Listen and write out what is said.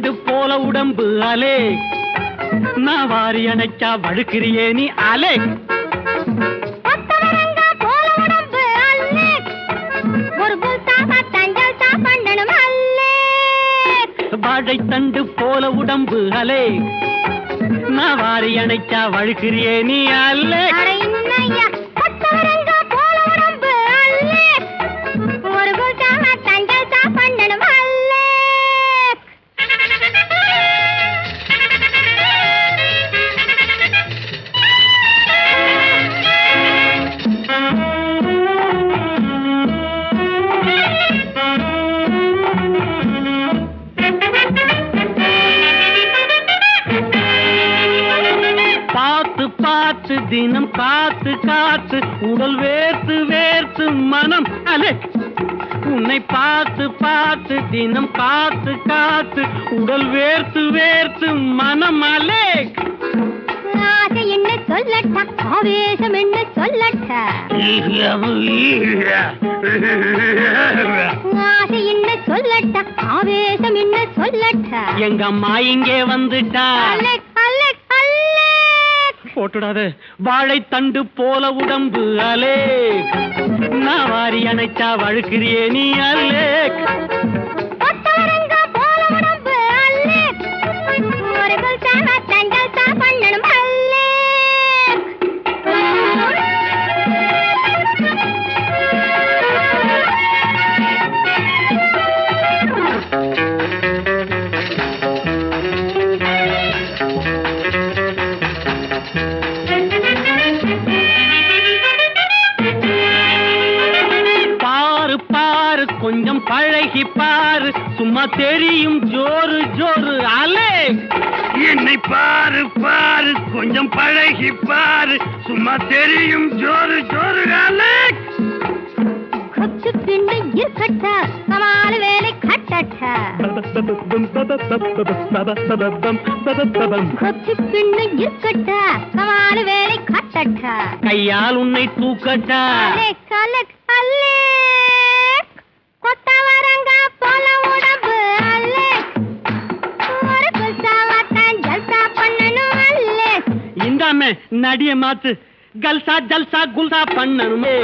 உடம்பு அலே. நான் வாரி அணைச்சா வழுக்கிறியே நீ அலே. போல அல்லே. அல்லே. வாழைத்தண்டு போல உடம்பு அலே. நான் வாரி அணைச்சா வழுக்கிறியே நீ அலே. தினம் காத்து காத்து உடல் வேர்த்து வேர்த்து மனம் அலே. உன்னை பார்த்து பார்த்து தினம் காத்து காத்து உடல் வேர்த்து வேர்த்து மனம் அலே. ஆசை என்ன சொல்லட்டா? ஆவேசம் என்ன சொல்லட்டா? ஆசை என்ன சொல்லட்டா? ஆவேசம் என்ன சொல்லட்டா? எங்க அம்மா இங்கே வந்துட்டா? அலெக் போட்டுடாத. வாழைத்தண்டு போல உடம்பு அலே நான் வாரி அணைச்சா வழுக்கிறியே நீ அலே போல உடம்பு அலெக். கொஞ்சம் பழகி பாரு சும்மா தெரியும் ஜோரு ஜோரு அலே! என்னை பாரு பாரு கொஞ்சம் பழகி பாரு சும்மா தெரியும் ஜோரு ஜோரு அலே! கொச்சு பிண்டு இருக்கட்டா கமால வேலை கட்டட்டா. கொச்சு பிண்டு இருக்கட்டா கமால வேலை கட்டட்டா. கையால் உன்னை தூக்கட்டா. அலெக் அலெக் நடிய மாத்து. கல்சா ஜல்சா குல்சா பண்ணணுமே.